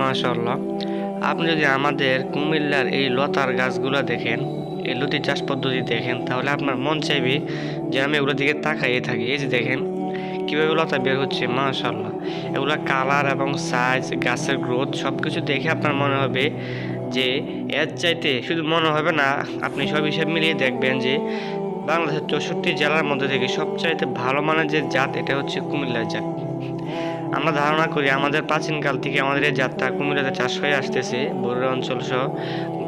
মাশাল্লাহ আপনি যদি আমাদের কুমিল্লার এই লতার গাছগুলো দেখেন, এই লতি চাষ পদ্ধতি দেখেন, তাহলে আপনার মন চাইবে যে আমি এগুলোর দিকে তাকাইয়ে থাকি। এই যে দেখেন, কীভাবে লতা বের হচ্ছে মাশাল্লাহ এগুলো কালার এবং সাইজ গাছের গ্রোথ সব কিছু দেখে আপনার মনে হবে যে এর চাইতে শুধু মনে হবে না, আপনি সব হিসাব মিলিয়ে দেখবেন যে বাংলাদেশের চৌষট্টি জেলার মধ্যে থেকে সবচাইতে ভালো মানের যে জাত, এটা হচ্ছে কুমিল্লার জাত। আমরা ধারণা করি আমাদের প্রাচীনকাল থেকে আমাদের এই যাত্রা কুমিল্লাতে চাষ হয়ে আসতেছে, বরুড়া অঞ্চল সহ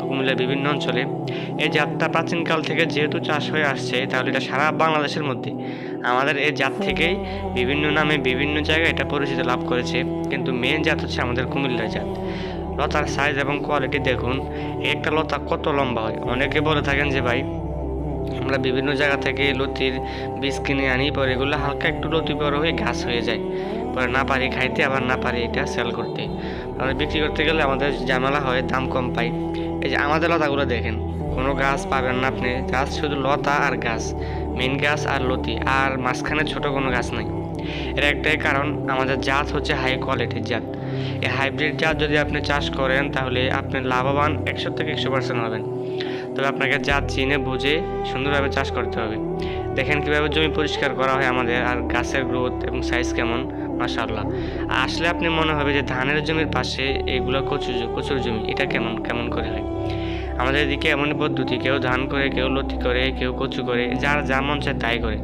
কুমিল্লার বিভিন্ন অঞ্চলে। এই যাত্রা প্রাচীনকাল থেকে যেহেতু চাষ হয়ে আসছে, তাহলে এটা সারা বাংলাদেশের মধ্যে। আমাদের এই জাত থেকেই বিভিন্ন নামে বিভিন্ন জায়গায় এটা পরিচিতি লাভ করেছে, কিন্তু মেন জাত হচ্ছে আমাদের কুমিল্লার জাত। লতার সাইজ এবং কোয়ালিটি দেখুন একটা লতা কত লম্বা হয়? অনেকে বলে থাকেন যে ভাই আমরা বিভিন্ন জায়গা থেকে লতির বীজ কিনে আনি, পরে এগুলো হালকা একটু লতি বড় হয়ে ঘাস হয়ে যায়। পরে না পারি খাইতে, আবার না পারি এটা সেল করতে। আমরা বিক্রি করতে গেলে আমাদের ঝামেলা হয়, দাম কম পাই। এই যে আমাদের লতাগুলো দেখেন, কোনো গাছ পাবেন না আপনি, গাছ শুধু লতা আর গাছ মেন গাছ আর লতি, আর মাঝখানে ছোট কোনো গাছ নাই। এর একটাই কারণ, আমাদের জাত হচ্ছে হাই কোয়ালিটির জাত। এই হাইব্রিড জাত যদি আপনি চাষ করেন, তাহলে আপনি লাভবান একশো থেকে একশো পার্সেন্ট হবেন। তবে আপনাকে জাত চিনে, বুঝে সুন্দরভাবে চাষ করতে হবে। দেখেন কীভাবে জমি পরিষ্কার করা হয় আমাদের, আর গাছের গ্রোথ এবং সাইজ কেমন, মাশাআল্লাহ। আসলে আপনি মনে হবে যে ধানের জমির পাশে এগুলো কচুর কচুর জমি, এটা কেমন কেমন করে হয়? আমাদের এদিকে এমনই পদ্ধতি, কেউ ধান করে, কেউ লতি করে, কেউ কচু করে, যার যা মন চায় তাই করে।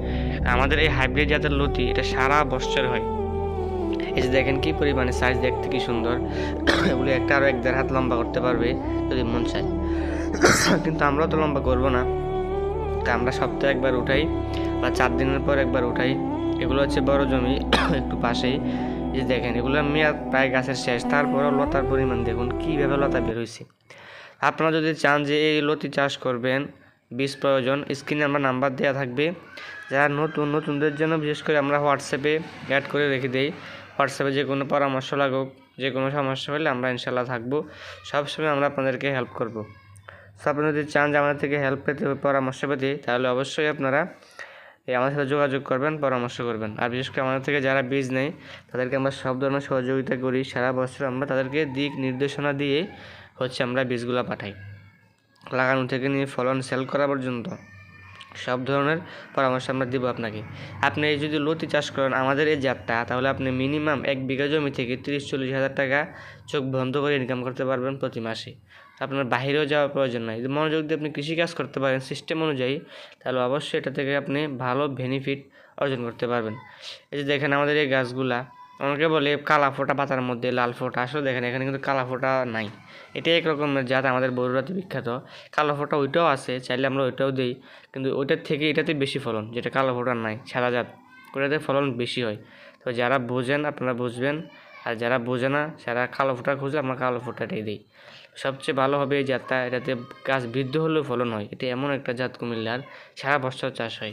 আমাদের এই হাইব্রিড জাতের লতি, এটা সারা বছর হয়। এই যে দেখেন কি পরিমাণে সাইজ দেখতে কি সুন্দর। এগুলো একটা আরও এক দেড় হাত লম্বা করতে পারবে, যদি মন চায়। কিন্তু আমরাও তো লম্বা করব না। তা আমরা সপ্তাহে একবার উঠাই বা চার দিনের পর একবার উঠাই। এগুলো হচ্ছে বড় জমি, একটু পাশেই। এই যে দেখেন এগুলো মেয়াদ প্রায় গাছের শেষ। তারপরও লতার পরিমাণ দেখুন, কীভাবে লতা বের হয়েছে আপনারা যদি চান যে এই লতি চাষ করবেন, বীজ প্রয়োজন, স্ক্রিনে আমরা নাম্বার দেওয়া থাকবে। যারা নতুন, নতুনদের জন্য বিশেষ করে আমরা হোয়াটসঅ্যাপে অ্যাড করে রেখে দেই। হোয়াটসঅ্যাপে যে কোনো পরামর্শ লাগুক, যে কোনো সমস্যা হলে আমরা ইনশাল্লাহ থাকব। সবসময় আমরা আপনাদেরকে হেল্প করব। সো আপনারা যদি চান যে আমাদের থেকে হেল্প পেতে, পরামর্শ পেতে, তাহলে অবশ্যই আপনারা এই আমাদের সাথে যোগাযোগ করবেন, পরামর্শ করবেন। আর বিশেষ করে আমাদের থেকে যারা বীজ নেয়, তাদেরকে আমরা সব ধরনের সহযোগিতা করি। সারা বছর আমরা তাদেরকে দিক নির্দেশনা দিয়ে হচ্ছে আমরা বীজগুলো পাঠাই। লাগানো থেকে নিয়ে ফলন সেল করা পর্যন্ত। সব ধরনের পরামর্শ আমরা দিব আপনাকে। আপনি যদি লতি চাষ করেন আমাদের এই জাতটা, তাহলে আপনি মিনিমাম এক বিঘা জমি থেকে তিরিশ চল্লিশ হাজার টাকা চোখ বন্ধ করে ইনকাম করতে পারবেন প্রতি মাসে। আপনার বাইরেও যাওয়ার প্রয়োজন নাই। যদি মনোযোগ দিয়ে আপনি কৃষিকাজ করতে পারেন সিস্টেম অনুযায়ী, তাহলে অবশ্যই এটা থেকে আপনি ভালো বেনিফিট অর্জন করতে পারবেন। এই যে দেখেন আমাদের এই গাছগুলা অনেকে বলে কালা ফোটা, পাতার মধ্যে লাল ফোটা। আসলে দেখেন, এখানে কিন্তু কালা ফোটা নাই। এটা এক রকমের জাত আমাদের বড়ুরাতে বিখ্যাত। কালো ফোটা ওইটাও আছে, চাইলে আমরা ওইটাও দিই। কিন্তু ওইটার থেকে এটাতে বেশি ফলন, যেটা কালো ফোটা নাই, সাদা জাত। ওটাতে ফলন বেশি হয়। তো যারা বোঝেন, আপনারা বুঝবেন। আর যারা বোঝে না, যারা কালো ফোটা খুঁজে আমরা কালো ফোটাটাই দিই। সবচেয়ে ভালো হবে এই জাতটা, এটাতে গাছ বৃদ্ধ হলেও ফলন হয়। এটা এমন একটা জাত কুমিল্লার, সারা বছর চাষ হয়।